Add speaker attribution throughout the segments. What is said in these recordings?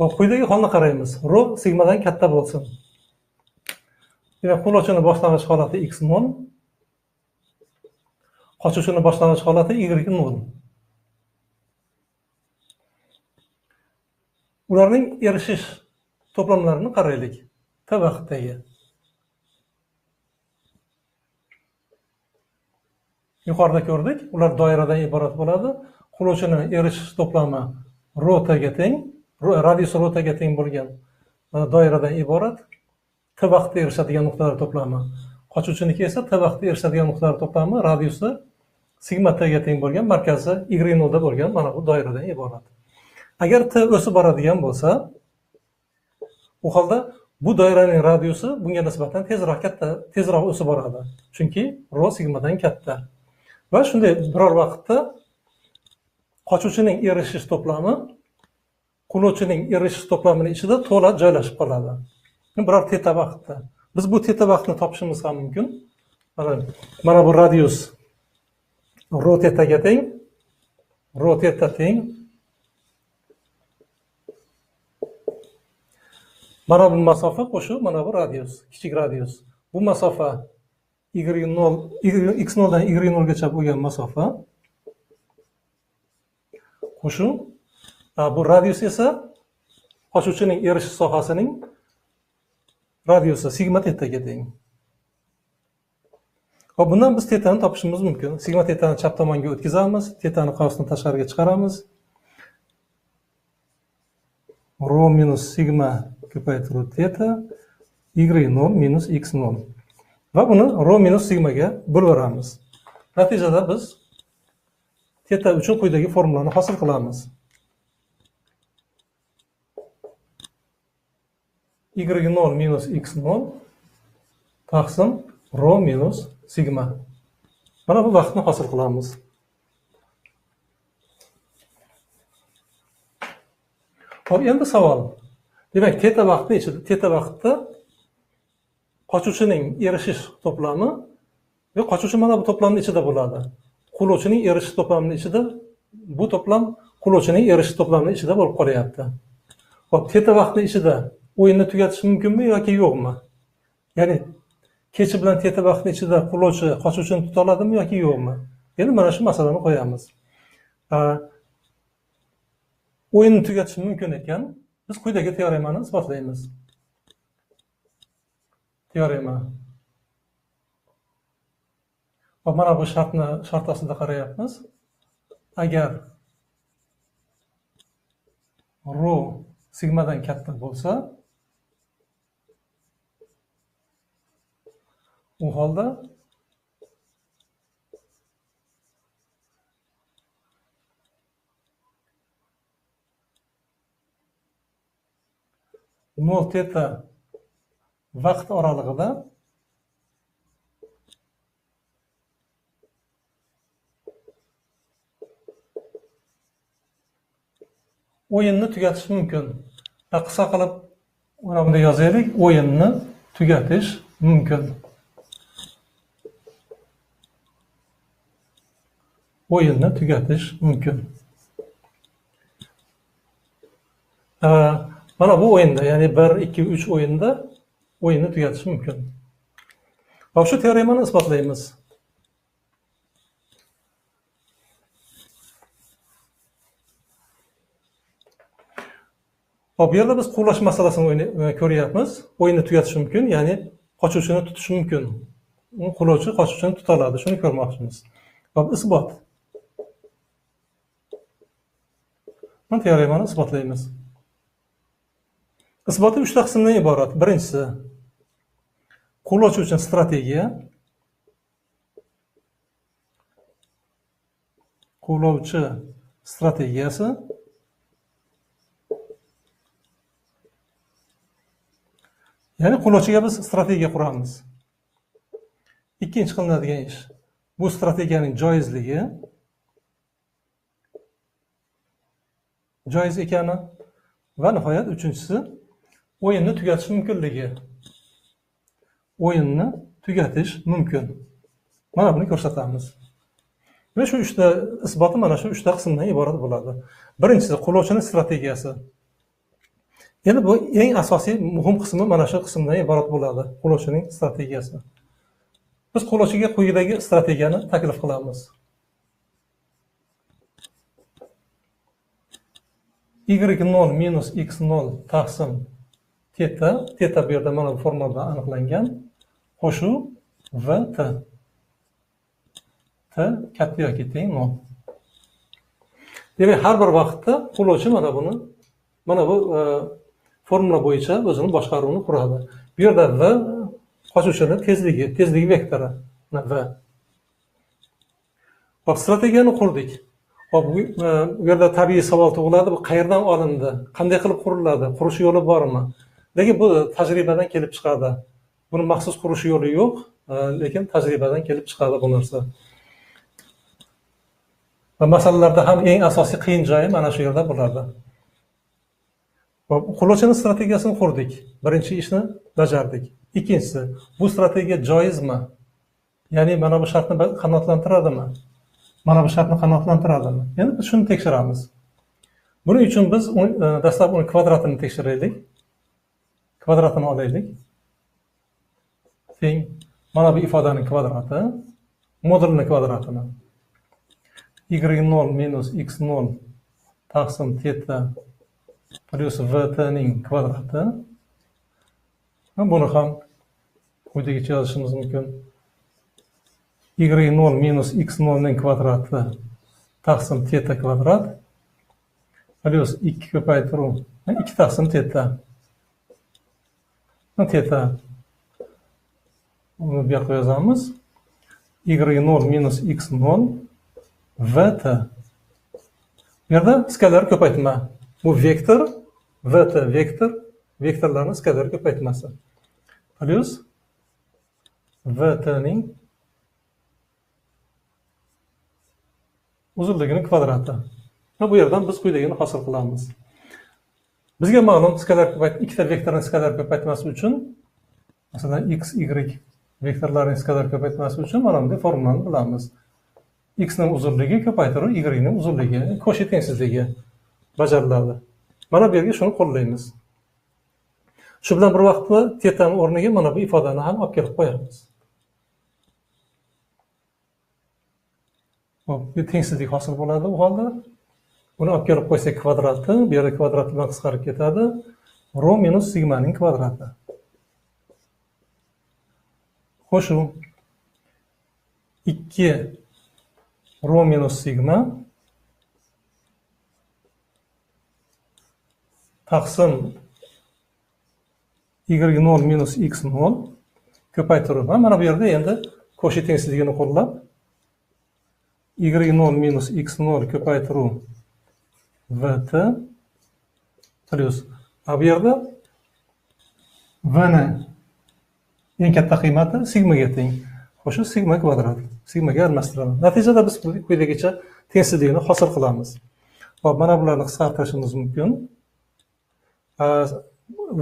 Speaker 1: Hop, quyidagi holni qaraymiz. Rho sigmadan katta bo'lsin. Demak, qulochini boshlang'ich holati x nol, qochuvchini boshlang'ich holati y nol. Ularning erishish to'plamlarini qaraylik. T vaqtdagi. Yuqorida ko'rdik, ular doiradan iborat bo'ladi. Quvlovchini erishish to'plami rho tga teng, ro- radiusi teng bo'lgan doiradan iborat. T vaqtda erishadigan nuqtalar to'plami. Qochuvchiniki esa T vaqtda erishadigan nuqtalar to'plami radiusi sigma tga teng bo'lgan, markazi y nolda bo'lgan mana bu doiradan iborat. Agar T o'sib boradigan bo'lsa, u holda bu doiraning radiusi bunga nisbatan tezroq katta, tezroq o'sib boradi. Chunki rho sigmadan katta. Va shunday biror vaqtda qochuvchining erishish to'plami qulochining erishish to'plamining ichida to'la joylashib qoladi. Biror teta vaqtda. Biz bu teta vaqtni topishimiz ham mumkin. Mana, mana bu radius rho tetaga teng. Rho teta teng. Mana bu masofa qo'shib, mana bu radius, kichik radius. Bu masofa y0 x 0 dan y 0 gacha bo'lgan masofa. qo'shib bu radius esa qochuvchining erishish sohasining radiusi sigma tetaga teng. Hop, bundan biz tetani topishimiz mumkin. Sigma tetani chap tomonga o'tkazamiz, tetani qosini tashqariga chiqaramiz. Rho minus sigma ko'paytiruv teta y nol minus x nol Va buni rho minus sigmaga bo'laveramiz. Natijada biz teta uchun quyidagi formulani hosil qilamiz. Y0 минус x0 taqsim rho minus sigma. Mana bu vaqtni hosil qilamiz. Hop, endi savol. Demak, teta vaqtni ichida, teta vaqtda qochuvchining erishish to'plami va qochuvchi mana bu to'plamni ichida bo'ladi. quvlovchining erishish to'plamining ichida bu to'plam quvlovchining erishish to'plamining ichida bo'lib qolyapti. Hop, teta vaqtni ichida o'yinni tugatish mumkinmi yoki yo'qmi? Ya'ni kechi bilan teta vaqtni ichida qulochi qochuvchini tuta oladimi yoki yo'qmi? Endi mana shu masalani qo'yamiz. O'yinni tugatish mumkin ekan, biz quyidagi teoremani isbotlaymiz. Teorema. Va mana bu shartni shart ostida qarayapmiz. Agar rho sigmadan katta bo'lsa, u holda nol teta vaqt oralig'ida o'yinni tugatish mumkin. Qisqa qilib mana bunday yozaylik, o'yinni tugatish mumkin. O'yinni tugatish mumkin. Mana bu o'yinda, ya'ni 1, 2, 3 o'yinda o'yinni tugatish mumkin. Va shu teoremani isbotlaymiz. Hop, bu yerda biz quvlash masalasini ko'ryapmiz. O'yinni tugatish mumkin, ya'ni qochuvchini tutish mumkin. Quvlovchi qochuvchini tuta oladi, shuni ko'rmoqchimiz. Hop, isbot. Mana teoremani isbotlaymiz. Isboti uchta qismdan iborat. Birinchisi qo'llovchi uchun strategiya. qo'llovchi strategiyasi. Ya'ni qo'llovchiga biz strategiya quramiz. Ikkinchi qilinadigan ish. Bu strategiyaning joizligi joiz ekani va nihoyat uchinchisi o'yinni tugatish mumkinligi. O'yinni tugatish mumkin. Mana buni ko'rsatamiz. Va shu uchta isboti mana shu uchta qismdan iborat bo'ladi. Birinchisi quvlovchining strategiyasi. endi bu eng asosiy muhim qismi mana shu qismdan iborat bo'ladi quruvchining strategiyasi biz quruvchiga quyidagi strategiyani taklif qilamiz y0 minus x0 taqsim teta teta bu yerda mana bu formulada aniqlangan. Qo'shuv va t. T katta yoki teng nol. Demak har bir vaqtda qullovchi mana buni mana bu e, formula bo'yicha o'zini boshqaruvini quradi. Bu yerda v qochuvchini tezligi tezlik vektori v. Hop strategiyani qurdik. Hop e, bu yerda tabiiy savol tug'iladi bu qayerdan olindi? Qanday qilib quriladi? Qurish yo'li bormi? Lekin bu tajribadan kelib chiqadi. Buni maxsus qurish yo'li yo'q e, lekin tajribadan kelib chiqadi bu narsa. Va masalalarda ham eng asosiy qiyin joyi mana shu yerda bo'ladi. Quruvchini strategiyasini qurdik. Birinchi ishni bajardik. Ikkinchisi bu strategiya joizmi? Ya'ni mana bu shartni qanoatlantiradimi mana bu shartni qanoatlantiradimi? Endi biz shuni tekshiramiz. Buning uchun biz e, dastlab uni kvadratini tekshiraylik. Kvadratini olaylik. Teng. Mana bu ifodani kvadrati. Modulni kvadratini. Y nol minus x nol taqsim teta plyus vtning kvadrati. Buni ham quyidagicha yozishimiz mumkin. Y nol minus x nolning kvadrati taqsim teta kvadrat plyus ikki ko'paytiruv ikki taqsim teta teta uni bu yoqqa yozamiz y nol minus x nol vt bu yerda skalar ko'paytma bu vektor vt vektor vektorlarni skalar ko'paytmasi plyus vtning uzunligini kvadrati va bu yerdan biz quyidagini hosil qilamiz. Bizga ma'lum skalar ko'payt ikkita vektorni skalar ko'paytmasi uchun masalan x y vektorlarning skalar ko'paytmasi uchun mana bunday formulani bilamiz. X ning uzunligi ko'paytiruv y ning uzunligi koshi tengsizligi bajariladi. Mana bu yerga shuni qo'llaymiz. Shu bilan bir vaqtda tetani o'rniga mana bu ifodani ham olib kelib qo'yamiz. Hop bu tengsizlik hosil bo'ladi u holda. Buni olib kelib qo'ysak kvadratni, bu yerda kvadrat bilan qisqarib ketadi. Ro minus sigmaning kvadrati. Qo'shuv ikki ro minus sigma taqsim y nol minus x nol ko'paytirib mana bu yerda endi koshi tengsizligini qo'llab y0 минус x0 ko'paytiruv vt plyus a bu yerda vni eng katta qiymati sigmaga teng o'sha sigma kvadrat sigmaga almashtiramiz natijada biz quyidagicha tengsizlikni hosil qilamiz hop mana bularni qisqartirishimiz mumkin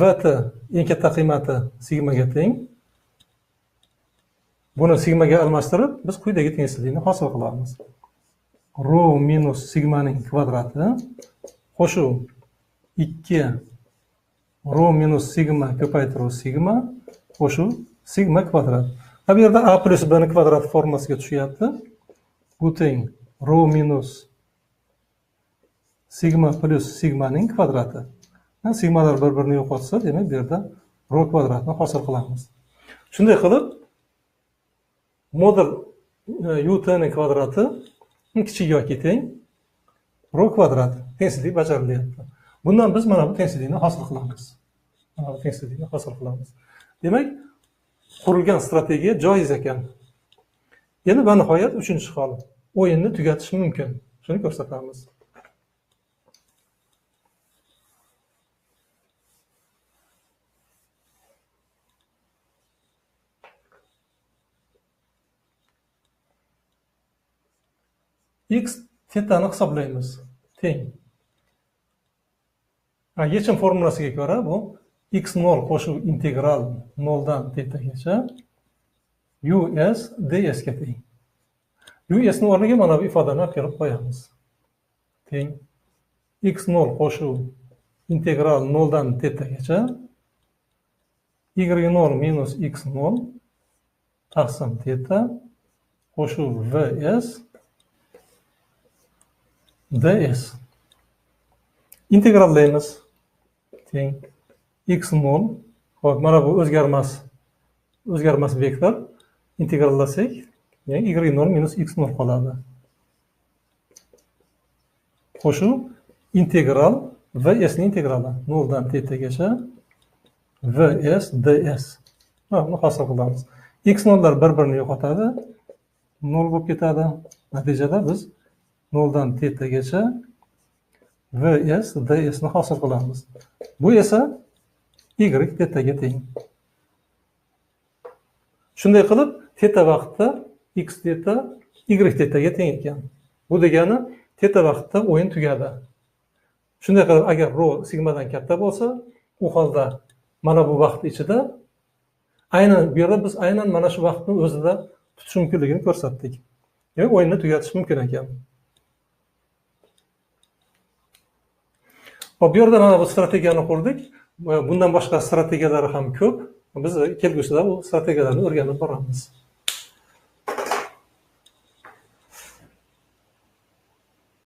Speaker 1: vt eng katta qiymati sigmaga teng buni sigmaga almashtirib biz quyidagi tengsizlikni hosil qilamiz. Ro minus sigmaning kvadrati qo'shuv ikki ro minus sigma ko'paytiruv sigma qo'shuv sigma kvadrat. Bu yerda a plyus bni kvadrat formasiga tushyapti. Bu teng ro minus sigma plyus sigmaning kvadrati. Sigmalar bir birini yo'qotsa demak bu yerda ro kvadratni hosil qilamiz. Shunday qilib modul e, utni kvadrati kichik yoki teng ro kvadrat tengsizlik bajarilyapti bundan biz mana bu tengsizlikni hosil qilamiz. Mana bu tengsizlikni hosil qilamiz. Demak qurilgan strategiya joiz ekan. Endi va nihoyat uchinchi hol o'yinni tugatish mumkin. Shuni ko'rsatamiz. X tetani hisoblaymiz. Teng. A, yechim formulasiga ko'ra bu x nol qo'shuv integral noldan tetagacha us ds ga teng. Usni o'rniga mana bu ifodani olib kelib qo'yamiz. Teng. X nol qo'shuv integral noldan tetagacha y nol minus x nol taqsim teta qo'shuv vs ds. Integrallaymiz teng x mol. Xo'p, mana bu o'zgarmas o'zgarmas vektor. Integrallasak ya'ni y nol minus x nol qoladi. Qo'shuv integral vs ning integrali 0 dan tetagacha vs ds. Mana buni hosil qilamiz. X nollar bir birini yo'qotadi 0 bo'lib ketadi. Natijada biz noldan tetagacha vs dsni hosil qilamiz. Bu esa y tetaga teng. Shunday qilib teta vaqtda x teta y tetaga teng ekan. Bu degani teta vaqtda o'yin tugadi. Shunday qilib agar ro sigmadan katta bo'lsa u holda mana bu vaqt ichida aynan bu yerda biz aynan mana shu vaqtni o'zida tutish mumkinligini ko'rsatdik. Demak o'yinni tugatish mumkin ekan. Hop bu yerda mana bu strategiyani qurdik. Bundan boshqa strategiyalar ham ko'p. Biz kelgusida bu strategiyalarni o'rganib boramiz.